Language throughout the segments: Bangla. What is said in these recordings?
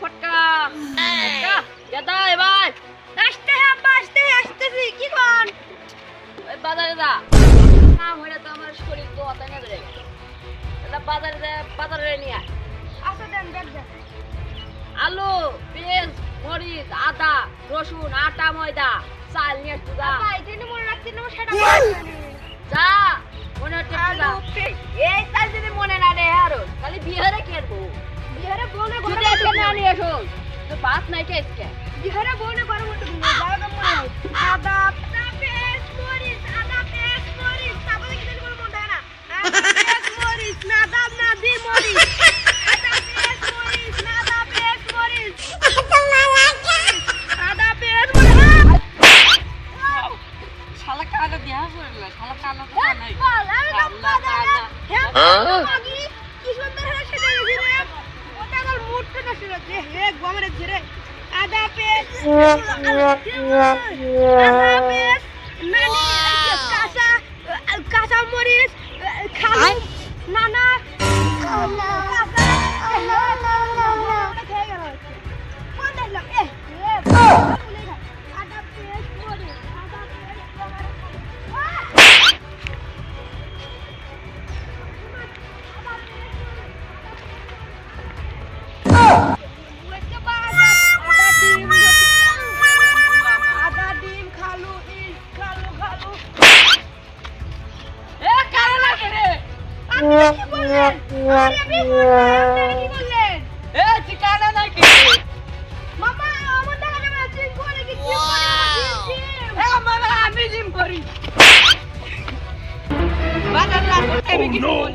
ফটকা। দাদা এবার। আসতে আসতে কি বাজারে যা। না হইলে তো আমার শরীর তো অত না বাজারে যা বাজারে নিয়ে আচ্ছা, দেন দেন আলু পেঁয়াজ মরিচ আদা রসুন আটা ময়দা চাল নিয়ে আসতে যা। মনে রাখছি না সেটা যা মনে হচ্ছে এই চাল যদি মনে না রে আরও খালি বিহারে খেলব বিহারে বলে নিয়ে আসো তো ভাত নাই কে আজকে বিহারে বউনে ঘরে বসে দিন। যাওয়াটা মনে হয়। আদা, আদা, পেঁয়াজ, মরিচ, আদা, পেঁয়াজ, মরিচ। তারপরে কি জানি কোনো মনে থাকে না। আদা, পেঁয়াজ, মরিচ, নাদাব, নাদি, মরিচ। আদা, পেঁয়াজ, মরিচ, নাদাব, পেঁয়াজ, মরিচ। আদা, পেঁয়াজ, মরিচ। আহ! শালা কানা দিয়া পড়লা শালা কানা তো নাই বল, আমি তাআলা। হ্যাঁ, কি সুন্দর হয়ে সেজে গেছি রে। ওটা আমার মুডটা নষ্ট হয়ে যাচ্ছে। হে, গমের ঝেড়ে। আদা পেঁয়াজ, আদা আমি জিম করি বাজার করতে আমি কিছু বল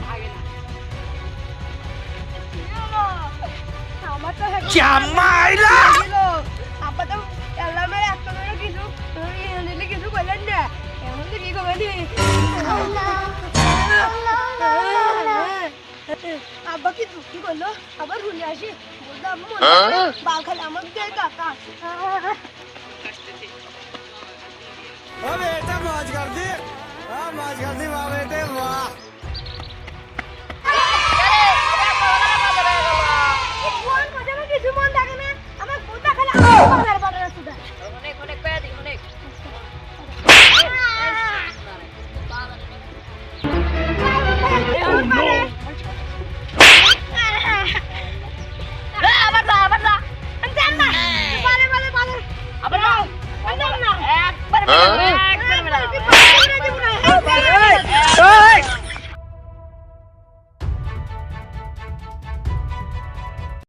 জামাইলা আপা তো এলামের একটা কিছু কিছু বললেন না এমন তো কি করবেন আব্বাকে দুঃখী করলো আবার ঘুরে আসে বললাম বাঘাল আমাকে কাকা बेटा मौज कर दी हाँ मौज कर दी वाह बेटे वाह আমার কোথা খেলা